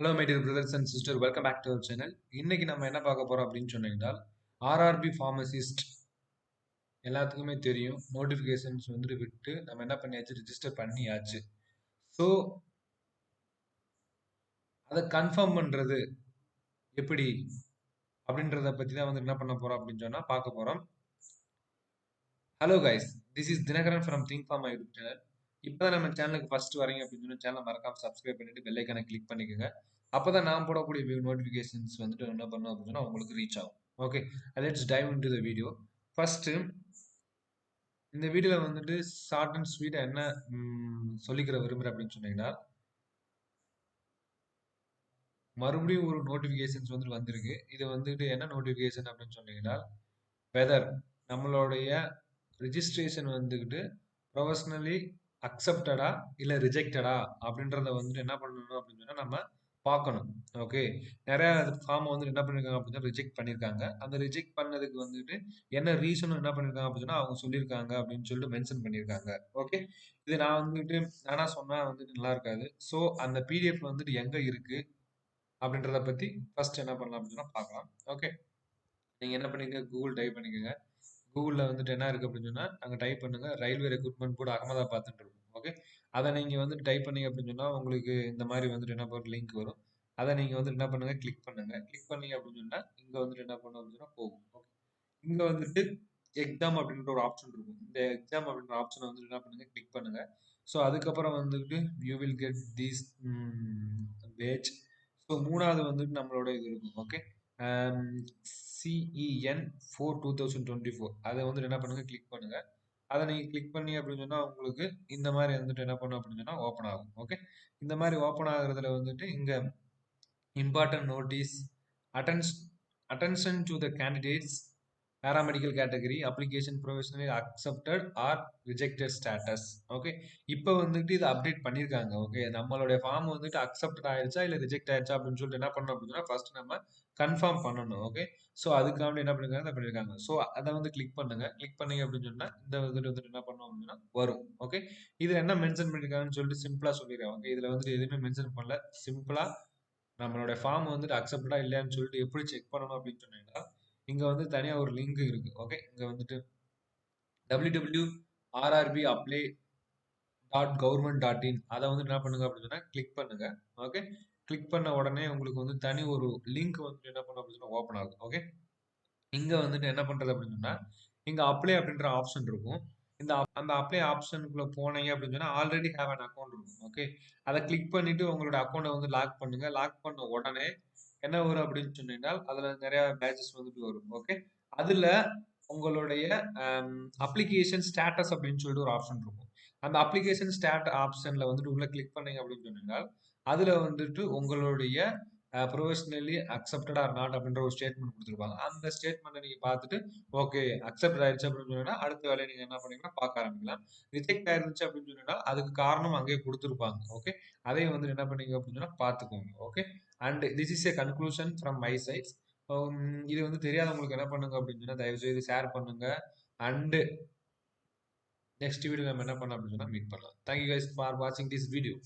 Hello my dear brothers and sister welcome back to our channel இன்னைக்கு நம்ம என்ன பார்க்க போறோம் அப்படின்னு சொன்னீங்கன்னா ஆர்ஆர்பி ஃபார்மசிஸ்ட் எல்லாத்துக்குமே தெரியும். நோட்டிஃபிகேஷன்ஸ் வந்துட்டு விட்டு நம்ம என்ன பண்ணியாச்சு? ரிஜிஸ்டர் பண்ணியாச்சு. ஸோ அதை கன்ஃபார்ம் பண்ணுறது எப்படி? அப்படின்றத பற்றி தான் வந்து என்ன பண்ண போகிறோம் அப்படின்னு சொன்னால் பார்க்க போகிறோம் hello guys this is Dinakaran from think farm YouTube channel இப்போ தான் நம்ம சேனலுக்கு ஃபர்ஸ்ட் வரீங்க அப்படின்னு சொன்னால் சேனலை மறக்காம சப்ஸ்கிரைப் பண்ணிட்டு பெல்லைக்கான கிளிக் பண்ணிக்கோங்க. அப்போ தான் நான் போடக்கூடிய நோட்டிஃபிகேஷன்ஸ் வந்துட்டு என்ன பண்ணும் அப்படின்னு சொன்னால் உங்களுக்கு ரீச் ஆகும். Okay let's dive into the video first இந்த வீடியோவில் வந்துட்டு ஷார்ட் அண்ட் ஸ்வீட்டாக என்ன சொல்லிக்கிற விரும்புகிறேன் அப்படின்னு சொன்னீங்கன்னா மறுபடியும் ஒரு நோட்டிஃபிகேஷன்ஸ் வந்துட்டு வந்திருக்கு. இது வந்துட்டு என்ன நோட்டிஃபிகேஷன் அப்படின்னு சொன்னீங்கன்னா வெதர் நம்மளுடைய ரிஜிஸ்ட்ரேஷன் வந்துக்கிட்டு ப்ரொஃபஷ்னலி அக்செப்டடா இல்லை ரிஜெக்டடா அப்படின்றத வந்துட்டு என்ன பண்ணணும் அப்படின்னு சொன்னால் நம்ம பார்க்கணும். ஓகே நிறைய ஃபார்மை வந்து என்ன பண்ணியிருக்காங்க அப்படின்னா ரிஜெக்ட் பண்ணியிருக்காங்க அந்த ரிஜெக்ட் பண்ணதுக்கு வந்துட்டு என்ன ரீசனும் என்ன பண்ணியிருக்காங்க அப்படின்னா அவங்க சொல்லியிருக்காங்க அப்படின்னு சொல்லிட்டு மென்ஷன் பண்ணியிருக்காங்க ஓகே இது நான் வந்துட்டு நானாக சொன்னால் வந்துட்டு நல்லா இருக்காது. ஸோ அந்த பிடிஎஃப் வந்துட்டு எங்கே இருக்குது அப்படின்றத பற்றி ஃபஸ்ட் என்ன பண்ணலாம் அப்படின்னா பார்க்கலாம். ஓகே நீங்கள் என்ன பண்ணிக்கங்க கூகுள் டைப் பண்ணிக்கோங்க. கூகுளில் வந்துட்டு என்ன இருக்குது அப்படின்னு சொன்னால் அங்கே டைப் பண்ணுங்கள் ரயில்வே ரெக்ரூட்மெண்ட் போர்டு அகமதாபாத்னு இருக்கும். ஓகே அதை நீங்கள் வந்து டைப் பண்ணிங்க அப்படின்னு சொன்னால் உங்களுக்கு இந்த மாதிரி வந்துட்டு என்ன பண்ணுற லிங்க் வரும். அதை நீங்கள் வந்துட்டு என்ன பண்ணுங்கள் கிளிக் பண்ணுங்கள் கிளிக் பண்ணீங்க அப்படின்னு சொன்னால் இங்கே வந்துட்டு என்ன பண்ணும் அப்படின்னு சொன்னால் போகும். ஓகே இங்கே வந்துட்டு எக்ஸாம் அப்படின்ற ஒரு ஆப்ஷன் இருக்கும். இந்த எக்ஸாம் அப்படின்ற ஆப்ஷனை வந்துட்டு என்ன பண்ணுங்கள் கிளிக் பண்ணுங்கள் ஸோ அதுக்கப்புறம் வந்துட்டு you will get these page so மூணாவது வந்துட்டு நம்மளோட இது இருக்கும். Okay CEN four two thousand twenty four அதை வந்துட்டு என்ன பண்ணுங்கள் கிளிக் பண்ணுங்கள் அதை நீங்கள் கிளிக் பண்ணி அப்படின்னு சொன்னால் உங்களுக்கு இந்த மாதிரி வந்துட்டு என்ன பண்ணும் அப்படின்னு சொன்னால் ஓப்பன் ஆகும். ஓகே இந்த மாதிரி ஓப்பன் ஆகுறதுல வந்துட்டு இங்கே important notice attendance attention to the candidates paramedical category application professionally accepted or rejected status okay இப்போ வந்துட்டு இதை அப்டேட் பண்ணியிருக்காங்க. ஓகே நம்மளுடைய ஃபார்ம் வந்துட்டு அக்செப்டட் ஆயிடுச்சா இல்லை ரிஜெக்ட் ஆயிடுச்சா அப்படின்னு சொல்லிட்டு என்ன பண்ணணும் அப்படின்னா ஃபர்ஸ்ட் நம்ம கன்ஃபார்ம் பண்ணணும். ஓகே ஸோ அதுக்காக என்ன பண்ணிருக்காங்க? பண்ணியிருக்காங்க ஸோ அதை வந்து கிளிக் பண்ணுங்க. கிளிக் பண்ணீங்க அப்படின்னு சொன்னா இந்த வந்துட்டு வந்துட்டு என்ன பண்ணணும் அப்படின்னா வரும். ஓகே இதில் என்ன மென்ஷன் பண்ணிருக்காங்கன்னு சொல்லிட்டு சிம்பிளா சொல்லிடுறேன். ஓகே இதில் வந்துட்டு எதுவுமே மென்ஷன் பண்ணல. சிம்பிளா நம்மளோட ஃபார்ம் வந்துட்டு அக்செப்டடா இல்லையான்னு சொல்லிட்டு எப்படி செக் பண்ணணும் அப்படின்னு சொன்னீங்கன்னா இங்கே வந்து தனியாக ஒரு லிங்க் இருக்குது ஓகே இங்கே வந்துட்டு W W RRB apply dot government dot in அதை வந்து என்ன பண்ணுங்க அப்படின்னு சொன்னால் கிளிக் பண்ணுங்க. ஓகே கிளிக் பண்ண உடனே உங்களுக்கு வந்து தனி ஒரு லிங்க் வந்துட்டு என்ன பண்ணும் அப்படின்னு சொன்னால் ஓப்பன் ஆகும். ஓகே இங்கே வந்துட்டு என்ன பண்ணுறது அப்படின்னு சொன்னால் இங்கே அப்ளை அப்படின்ற ஆப்ஷன் இருக்கும். இந்த அந்த அப்ளை ஆப்ஷனுக்குள்ள போனீங்க அப்படின்னு சொன்னா ஆல்ரெடி ஹேவ் அன் அக்கௌண்ட் இருக்கும். ஓகே அதை கிளிக் பண்ணிட்டு உங்களோட அக்கௌண்ட்டை வந்து லாக் பண்ணுங்க. லாக் பண்ண உடனே என்ன வரும் அப்படின்னு சொன்னீங்கன்னா அதுல நிறைய பேட்சஸ் வந்துட்டு வரும். ஓகே அதுல உங்களுடைய um, அப்ளிகேஷன் ஸ்டேட்டஸ் அப்படின்னு சொல்லிட்டு ஒரு ஆப்ஷன் இருக்கும். அந்த அப்ளிகேஷன் ஸ்டாட் ஆப்ஷன்ல வந்துட்டு உள்ள கிளிக் பண்ணீங்க அப்படின்னு சொன்னீங்கன்னா அதுல வந்துட்டு உங்களுடைய ப்ரொஃபஷனலி அக்செப்டட் ஆர் நாட் அப்படின்ற ஒரு ஸ்டேட்மெண்ட் கொடுத்துருப்பாங்க. அந்த ஸ்டேட்மெண்ட்டை நீங்கள் பார்த்துட்டு ஓகே அக்செப்ட் ஆயிடுச்சு அப்படின்னு சொன்னீங்கன்னா அடுத்த வேலையை நீங்கள் என்ன பண்ணீங்கன்னா பார்க்க ஆரம்பிக்கலாம். ரிஜெக்ட் ஆயிருந்துச்சு அப்படின்னு சொன்னீங்கன்னா அதுக்கு காரணம் அங்கேயே கொடுத்துருப்பாங்க ஓகே அதையும் வந்து என்ன பண்ணீங்க அப்படின்னு சொன்னால் பார்த்துக்கோங்க okay and this is a conclusion from my sides இது வந்து தெரியாதவங்களுக்கு என்ன பண்ணுங்க அப்படின்னு சொன்னால் தயவு செய்து ஷேர் பண்ணுங்க. அண்டு நெக்ஸ்ட் வீடியோ நம்ம என்ன பண்ணலாம் அப்படின்னு சொன்னால் மீட் பண்ணலாம். தேங்க்யூ கைஸ் ஃபார் வாட்சிங் திஸ் வீடியோ